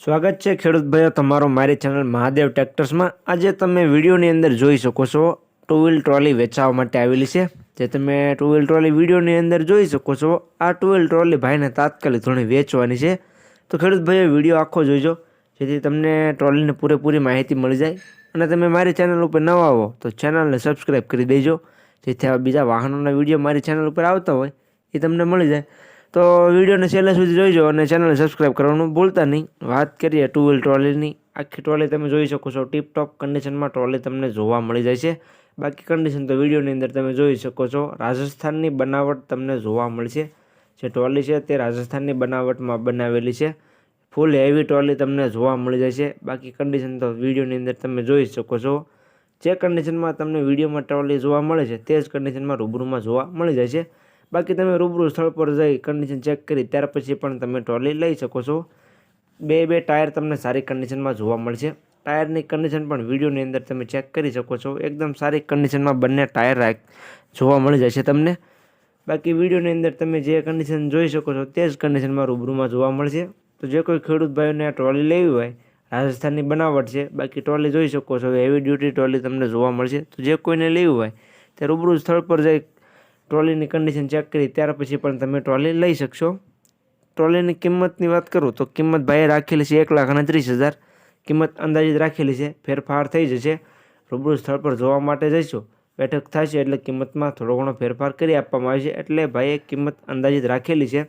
સ્વાગત છે ખેડૂત ભાઈઓ, તમારો મારી ચેનલ મહાદેવ ટ્રેક્ટર્સમાં આજે તમે વિડીયોની અંદર જોઈ શકો છો ટુ વ્હીલ ટ્રોલી વેચાવા માટે આવેલી છે. જે તમે ટુ વ્હીલ ટ્રોલી વિડીયોની અંદર જોઈ શકો છો, આ ટુ વ્હીલ ટ્રોલી ભાઈને તાત્કાલિક ધોરણે વેચવાની છે. તો ખેડૂત ભાઈઓ વીડિયો આખો જોઈજો, જેથી તમને ટ્રોલીની પૂરેપૂરી માહિતી મળી જાય. અને તમે મારી ચેનલ ઉપર ન આવો તો ચેનલને સબસ્ક્રાઈબ કરી દેજો, જેથી આવા બીજા વાહનોના વીડિયો મારી ચેનલ ઉપર આવતા હોય, એ તમને મળી જાય. તો વિડીયોને છેલ્લે સુધી જોઈજો અને ચેનલને સબસ્ક્રાઈબ કરવાનું ભૂલતા નહીં. વાત કરીએ ટુ વ્હીલ ટ્રોલીની આખી ટ્રોલી તમે જોઈ શકો છો. ટીપ ટોપ કન્ડિશનમાં ટ્રોલી તમને જોવા મળી જાય છે. બાકી કન્ડિશન તો વિડીયોની અંદર તમે જોઈ શકો છો. રાજસ્થાનની બનાવટ તમને જોવા મળશે. જે ટ્રોલી છે તે રાજસ્થાનની બનાવટમાં બનાવેલી છે. ફૂલ હેવી ટ્રોલી તમને જોવા મળી જાય છે. બાકી કન્ડિશન તો વિડીયોની અંદર તમે જોઈ શકો છો. જે કન્ડિશનમાં તમને વિડીયોમાં ટ્રોલી જોવા મળે છે, તે જ કન્ડિશનમાં રૂબરૂમાં જોવા મળી જાય છે. બાકી તમે રૂબરૂ સ્થળ પર જઈ કન્ડિશન ચેક કરી, ત્યાર પછી પણ તમે ટ્રોલી લઈ શકો છો. બે બે ટાયર તમને સારી કન્ડિશનમાં જોવા મળશે. ટાયરની કન્ડિશન પણ વિડીયોની અંદર તમે ચેક કરી શકો છો. એકદમ સારી કન્ડિશનમાં બંને ટાયર રાખ જોવા મળી જશે તમને. બાકી વિડીયોની અંદર તમે જે કન્ડિશન જોઈ શકો છો તે જ કન્ડિશનમાં રૂબરૂમાં જોવા મળશે. તો જે કોઈ ખેડૂત ભાઈઓને આ ટ્રોલી લેવી હોય, રાજસ્થાનની બનાવટ છે, બાકી ટ્રોલી જોઈ શકો છો હેવી ડ્યુટી ટ્રોલી તમને જોવા મળશે. તો જે કોઈને લેવી હોય, તે રૂબરૂ સ્થળ પર જઈ ટ્રોલીની કન્ડિશન ચેક કરી, ત્યાર પછી પણ તમે ટ્રોલી લઈ શકશો. ટ્રોલીની કિંમતની વાત કરું તો કિંમત ભાઈએ રાખેલી છે એક લાખ અને ત્રીસ હજાર. કિંમત અંદાજિત રાખેલી છે, ફેરફાર થઈ જશે. રૂબરૂ સ્થળ પર જોવા માટે જઈશું. બેઠક થશે એટલે કિંમતમાં થોડો ઘણો ફેરફાર કરી આપવામાં આવે છે એટલે ભાઈએ કિંમત અંદાજિત રાખેલી છે.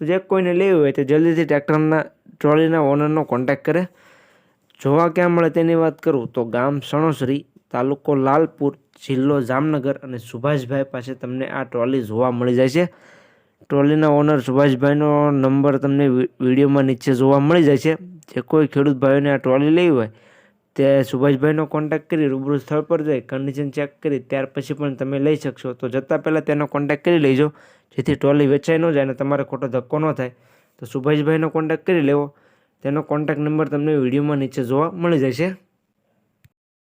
તો જે કોઈને લેવી હોય તે જલ્દીથી ટ્રેક્ટરના, ટ્રોલીના ઓનરનો કોન્ટેક્ટ કરે. જોવા ક્યાં મળે તેની વાત કરું તો ગામ સણોસરી તાલુકો લાલપુર, જિલ્લો જામનગર અને સુભાષભાઈ પાસે તમને આ ટ્રોલી જોવા મળી જાય છે. ટ્રોલીના ઓનર સુભાષભાઈનો નંબર તમને વિડીયોમાં નીચે જોવા મળી જાય છે. જે કોઈ ખેડૂત ભાઈઓને આ ટ્રોલી લેવી હોય, તે સુભાષભાઈનો કોન્ટેક્ટ કરી રૂબરૂ સ્થળ પર જઈ કન્ડિશન ચેક કરી, ત્યાર પછી પણ તમે લઈ શકશો. તો જતાં પહેલાં તેનો કોન્ટેક્ટ કરી લેજો. જેથી ટ્રોલી વેચાઈ ન જાય અને તમારે ખોટો ધક્કો ન થાય. તો સુભાષભાઈનો કોન્ટેક્ટ કરી લેવો. તેનો કોન્ટેક્ટ નંબર તમને વિડીયોમાં નીચે જોવા મળી છે.